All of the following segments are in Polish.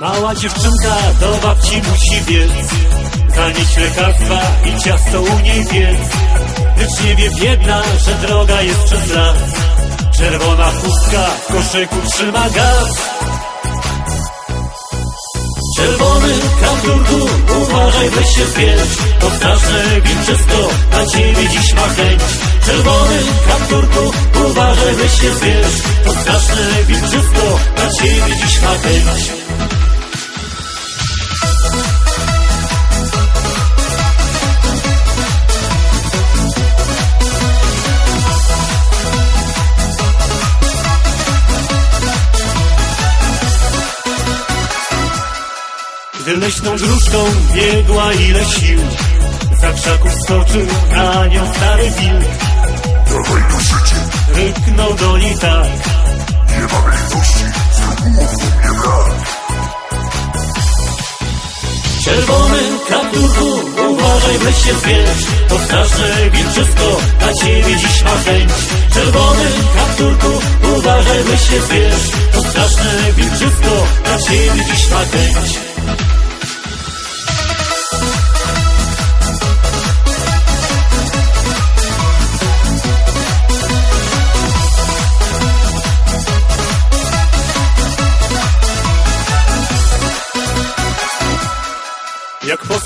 Mała dziewczynka do babci musi biec. Zanieść lekarstwa i ciasto u niej piec Lecz nie wie biedna, że droga jest przez las. Czerwona chustka w koszyku trzyma gaz. Czerwony kapturku, uważaj, weź się zbierz. To straszne wilczysko, na ciebie dziś ma chęć. Czerwony kapturku, uważaj, weź się zbierz. To straszne wilczysko, na ciebie dziś ma chęć leśną dróżką biegła ile sił Za krzaków skoczył na nią stary wilk. Dawaj do życie, Ryknął do niej tak. Nie mamy litości, zrób umowną mnie brak. Czerwony kapturku, uważaj, weź się zbierz To straszne wilczysko, na ciebie dziś ma chęć Czerwony kapturku, uważaj, weź się zbierz To straszne wilczysko, na ciebie dziś ma chęć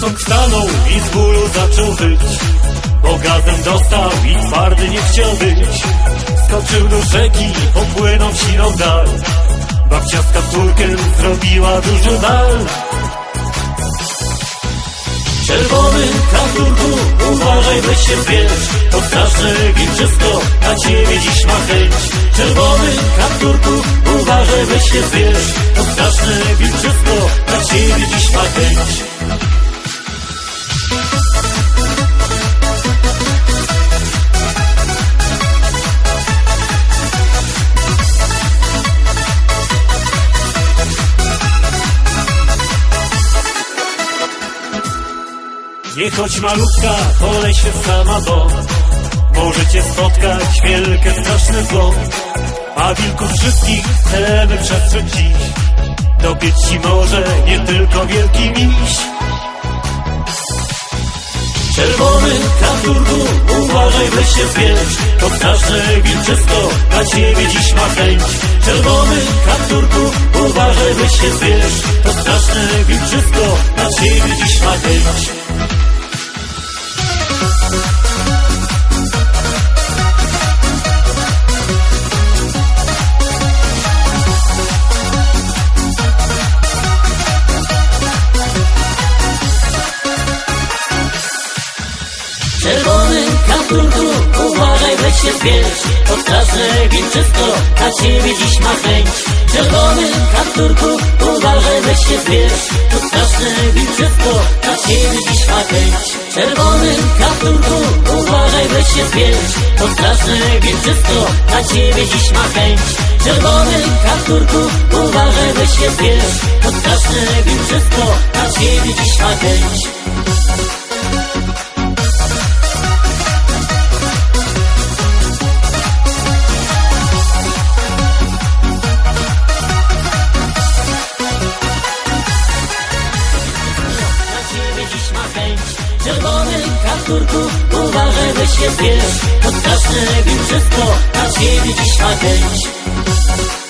posąg stanął i z bólu zaczął wyć. Bo gazem dostał i twardy nie chciał być Skoczył do rzeki, popłynął siną dal. Babcia z kapturkiem zrobiła duży bal. Czerwony kapturku, uważaj, weź się zbierz. To straszne wilczysko, na ciebie dziś ma chęć. Czerwony kapturku, uważaj, weź się zbierz. To straszne wilczysko, na ciebie dziś ma chęć Nie chodź malutka po lesie sama, bo możecie spotkać wielkie, straszne zło. A wilków wszystkich chcemy przestrzec dziś. Dobiec ci może nie tylko wielki miś. Czerwony kapturku, uważaj, weź się zbierz To straszne wilczysko, na ciebie dziś ma chęć Czerwony kapturku, uważaj, weź się zbierz To straszne wilczysko, na ciebie dziś ma chęć Czerwony kapturku, uważaj, weź się zbierz To straszne wilczysko, na ciebie dziś ma chęć. Czerwony kapturku, uważaj, weź się zbierz To straszne wilczysko, na ciebie dziś ma chęć. Czerwony kapturku, uważaj, weź się zbierz To straszne wilczysko, na ciebie dziś ma chęć. Czerwony kapturku, uważaj, weź się To straszne wilczysko, na ciebie dziś ma chęć sznurku Uważaj, by się zbierz Pod straszny wszystko Na ciebie dziś ma